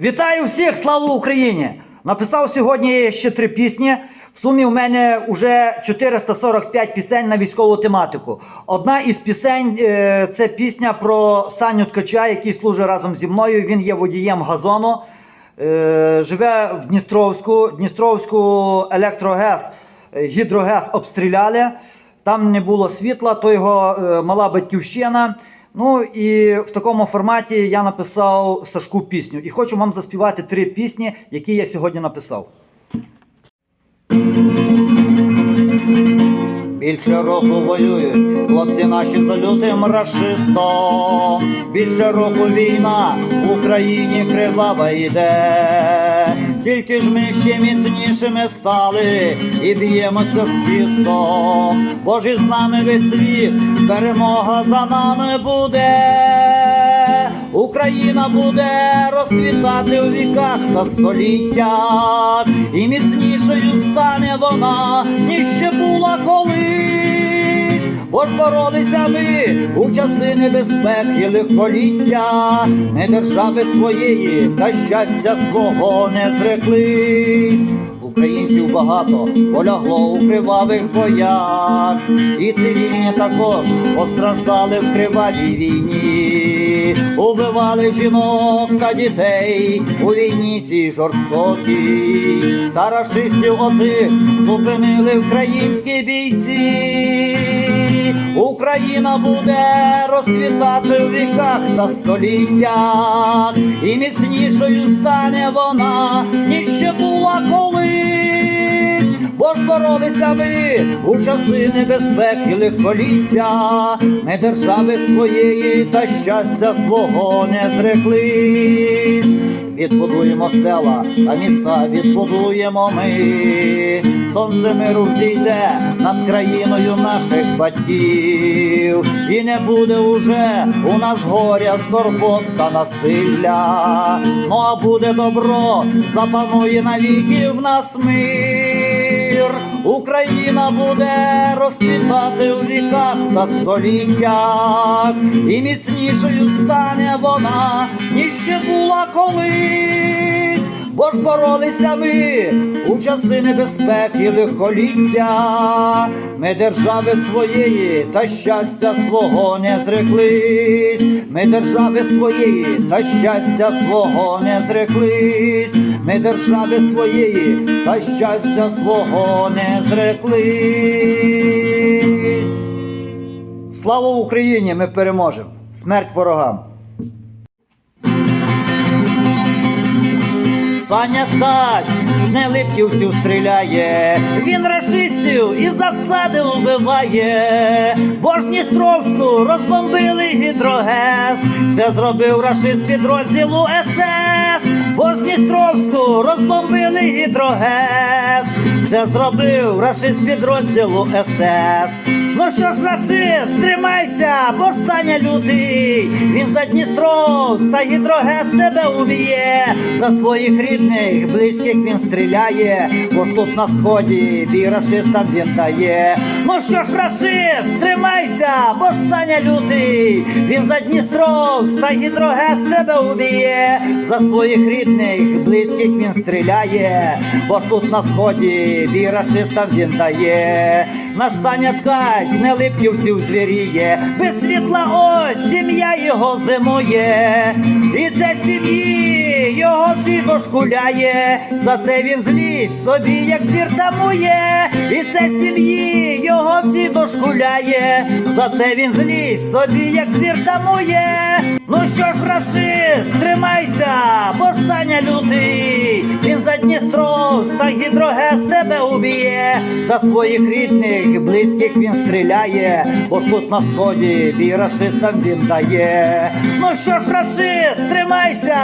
Вітаю всіх! Слава Україні! Написав сьогодні ще три пісні. В сумі в мене вже 445 пісень на військову тематику. Одна із пісень е, це пісня про Саню Ткача, який служить разом зі мною. Він є водієм газону. Е, живе в Дністровську. Дністровську електрогез, е, гідрогез обстріляли. Там не було світла, то його е, мала батьківщина. Ну і в такому форматі я написав Сашку пісню. І хочу вам заспівати три пісні, які я сьогодні написав. Більше року воюють хлопці наші за лютим рашистом. Більше року війна в Україні кривава йде. Тільки ж ми ще міцнішими стали і б'ємося з хістом. Боже з нами весь світ, перемога за нами буде. Україна буде розквітати у віках та століттях, і міцнішою стане вона, ніж ще була колись. Бо ж боролися ми у часи небезпеки лихоліття, ми держави своєї та щастя свого не зреклись. Українців багато полягло у кривавих боях, і цивільні також постраждали в кривавій війні, убивали жінок та дітей у війні цій жорстокій, та рашистів отих зупинили українські бійці. Україна буде розквітати в віках та століттях, і міцнішою стане вона, ніж ще була колись. Бо ж боролися ми у часи небезпеки лихоліття, ми держави своєї та щастя свого не зреклись. Відбудуємо села та міста, відбудуємо ми. Сонце миру зійде над країною наших батьків, і не буде уже у нас горя, скорбот та насилля. Ну а буде добро, запанує навіки в нас мир. Україна буде розквітати у віках та століттях, і міцнішою стане вона, ніж ще була колись. Бо ж боролися ми у часи небезпеки лихоліття, ми держави своєї та щастя свого не зреклись, ми держави своєї та щастя свого не зреклись, ми держави своєї та щастя свого не зреклись. Слава Україні! Ми переможемо! Смерть ворогам! Саня Ткач не липківців стріляє, він рашистів із засади вбиває, бо ж розбомбили гідрогез, це зробив рашист підрозділу СС, бо ж Дністровську розбомбили гідрогес. це зробив рашист підрозділу СС. Ну що ж, расист, тримайся, бо ж Саня лютий, він за Дністров та гідрогез тебе уб'є, за своїх рідних, близьких він стріляє, бо ж тут на сході бій рашистам він дає. Ну що ж, расист, тримайся, бо ж Саня лютий, він за Дністров та гідрогез тебе уб'є, за своїх рідних, близьких він стріляє, бо ж тут на сході бій рашистам він дає. Наш Саня ткач не липківців звіріє, без світла ось сім'я його зимує, і це сім'ї його всі дошкуляє, за це він злість собі, як звір тамує, і це сім'ї його всі дошкуляє, за це він злість собі, як звір тамує. Ну що ж, рашист, тримайся, ж лютий, він за Дністров та гідрогез тебе уб'є, за своїх рідних, близьких він стріляє, бо ж тут на сході бій рашистам він дає. Ну що ж, рашист, тримайся,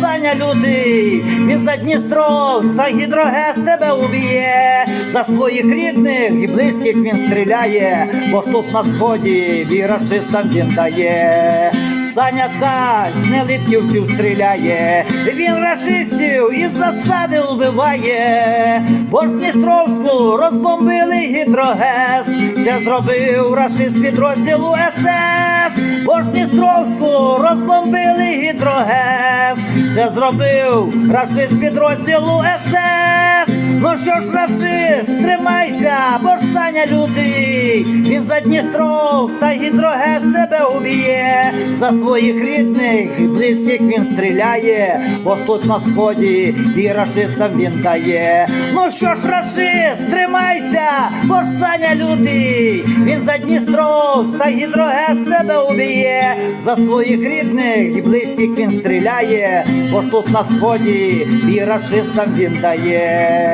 Саня лютий, він за Дністров та гідрогез тебе уб'є, за своїх рідних і близьких він стріляє, бо ж тут на сході бій рашистам він дає. Саня Ткач не липківців стріляє, він рашистів із засади вбиває, бо ж Дністровську розбомбили гідрогез, це зробив рашист підрозділу СС, бо ж Дністровську розбомбили гідрогес. Це зробив рашист підрозділу СС. Ну що ж, рашист, тримайся, бо ж Саня лютий. Він за Дністров та гідрогес себе уб'є. За своїх рідних і близьких він стріляє, бо ж тут на сході і рашистам він дає. Ну що ж, рашист, тримайся, бо ж Саня лютий. Він за Дністров та гідрогес себе уб'є. За своїх рідних і близьких він стріляє, бо ж тут на сході і рашистам він дає.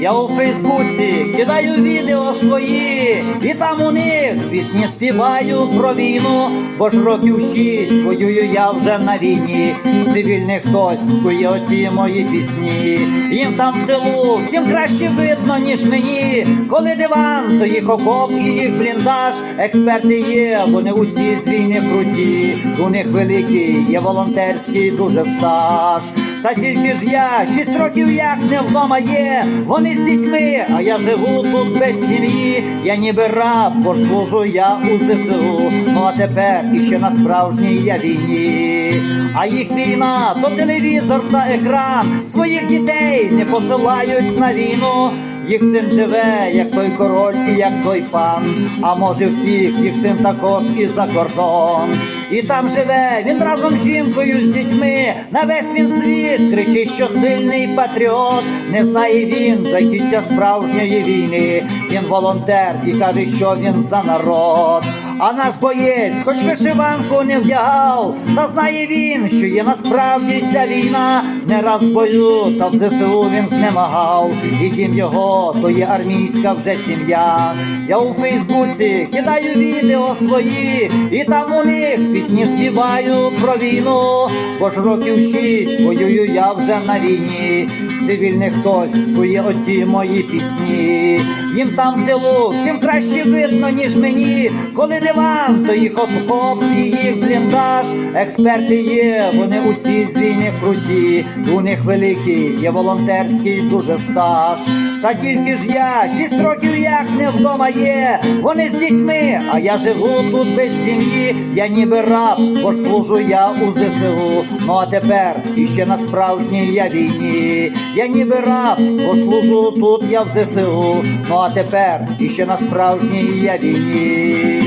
Я у Фейсбуці кидаю відео свої, і там у них пісні співаю про війну, бо ж років шість воюю я вже на війні. Цивільний хтось скує оті мої пісні. Їм там в тилу всім краще видно, ніж мені. Коли диван, то їх окоп і їх бліндаж. Експерти є, вони усі з війни круті. У них великий є волонтерський дуже стаж. Та тільки ж я шість років як не вдома є. Вони з дітьми, а я живу тут без сім'ї. Я ніби раб, бо служу я у ЗСУ. Ну а тепер іще на справжній я війні. А їх війна, то телевізор та екран. Своїх дітей не посилають на війну. Їх син живе, як той король і як той пан. А може всіх їх син також і за кордон. І там живе він разом з жінкою, з дітьми. На весь він світ кричить, що сильний патріот. Не знає він жахіття справжньої війни. Він волонтер і каже, що він за народ. А наш боєць, хоч вишиванку не вдягав, та знає він, що є насправді ця війна. Не раз в бою, та в ЗСУ він знемагав. І дім його, то є армійська вже сім'я. Я у Фейсбуці кидаю відео свої, і там у них пісні співаю про війну. Бо ж років шість воюю я вже на війні. Цивільний хтось скує оті мої пісні. Їм там в тилу всім краще видно, ніж мені. Коли диван, то їх обхоп і їх бліндаж. Експерти є, вони усі з війни круті. У них великий є волонтерський дуже стаж. Та тільки ж я шість років як не вдома є. Вони з дітьми, а я живу тут без сім'ї. Я ніби раб, бо служу я у ЗСУ. Ну а тепер іще на справжній я війні. Я ніби раб, бо служу тут я в ЗСУ. Ну а тепер іще на справжній я війні.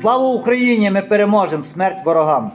Слава Україні! Ми переможемо! Смерть ворогам!